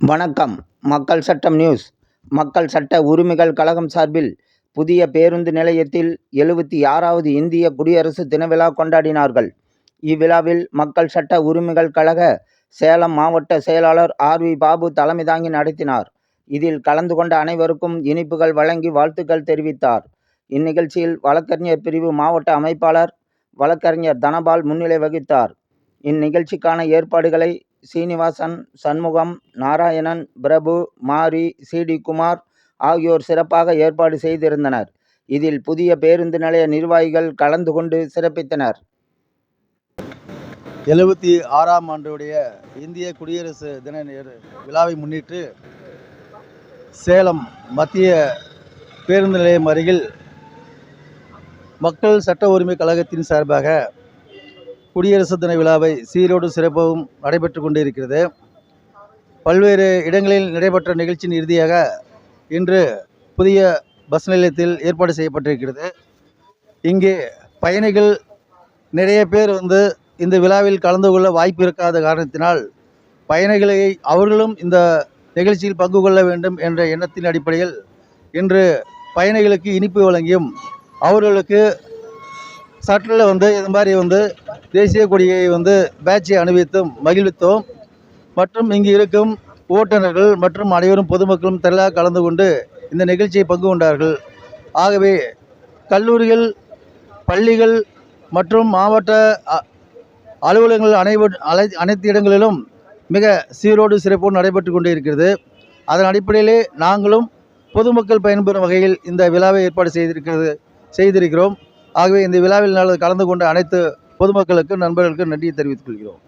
வணக்கம். மக்கள் சட்டம் நியூஸ். மக்கள் சட்ட உரிமைகள் கழகம் சார்பில் புதிய பேருந்து நிலையத்தில் எழுபத்தி ஆறாவது இந்திய குடியரசு தின விழா கொண்டாடினார்கள். இவ்விழாவில் மக்கள் சட்ட உரிமைகள் கழக சேலம் மாவட்ட செயலாளர் ஆர் வி பாபு தலைமை தாங்கி நடத்தினார். இதில் கலந்து கொண்ட அனைவருக்கும் இனிப்புகள் வழங்கி வாழ்த்துக்கள் தெரிவித்தார். இந்நிகழ்ச்சியில் வழக்கறிஞர் பிரிவு மாவட்ட அமைப்பாளர் வழக்கறிஞர் தனபால் முன்னிலை வகித்தார். இந்நிகழ்ச்சிக்கான ஏற்பாடுகளை சீனிவாசன் சண்முகம் நாராயணன் பிரபு மாரி சிடி குமார் ஆகியோர் சிறப்பாக ஏற்பாடு செய்திருந்தனர். இதில் புதிய பேருந்து நிலைய நிர்வாகிகள் கலந்து கொண்டு சிறப்பித்தனர். எழுபத்தி ஆறாம் ஆண்டுடைய இந்திய குடியரசு தின விழாவை முன்னிட்டு சேலம் மத்திய பேருந்து நிலையம் அருகில் மக்கள் சட்ட உரிமை கழகத்தின் சார்பாக குடியரசு தின விழாவை சீரோடு சிறப்பாகவும் நடைபெற்று கொண்டிருக்கிறது. பல்வேறு இடங்களில் நடைபெற்ற நிகழ்ச்சியின் இறுதியாக இன்று புதிய பஸ் நிலையத்தில் ஏற்பாடு செய்யப்பட்டிருக்கிறது. இங்கே பயணிகள் நிறைய பேர் வந்து இந்த விழாவில் கலந்து கொள்ள வாய்ப்பு இருக்காத காரணத்தினால் பயணிகளை அவர்களும் இந்த நிகழ்ச்சியில் பங்கு கொள்ள வேண்டும் என்ற எண்ணத்தின் அடிப்படையில் இன்று பயணிகளுக்கு இனிப்பு வழங்கியும் அவர்களுக்கு சட்டில் வந்து இது மாதிரி வந்து தேசிய கொடியை வந்து பேட்சை அணிவித்தும் மகிழ்வித்தோம். மற்றும் இங்கு இருக்கும் ஓட்டுநர்கள் மற்றும் அனைவரும் பொதுமக்களும் திரளாக கலந்து கொண்டு இந்த நிகழ்ச்சியை பங்கு கொண்டார்கள். ஆகவே கல்லூரிகள் பள்ளிகள் மற்றும் மாவட்ட அ- அலுவலகங்கள் அனைவ அனை அனைத்து இடங்களிலும் மிக சீரோடு சிறப்போடு நடைபெற்று கொண்டே இருக்கிறது. அதன் அடிப்படையிலே நாங்களும் பொதுமக்கள் பயன்பெறும் வகையில் இந்த விழாவை ஏற்பாடு செய்திருக்கிறது செய்திருக்கிறோம். ஆகவே இந்த விழாவில் கலந்து கொண்ட அனைத்து பொதுமக்களுக்கு நண்பர்களுக்கு நன்றியை தெரிவித்துக் கொள்கிறோம்.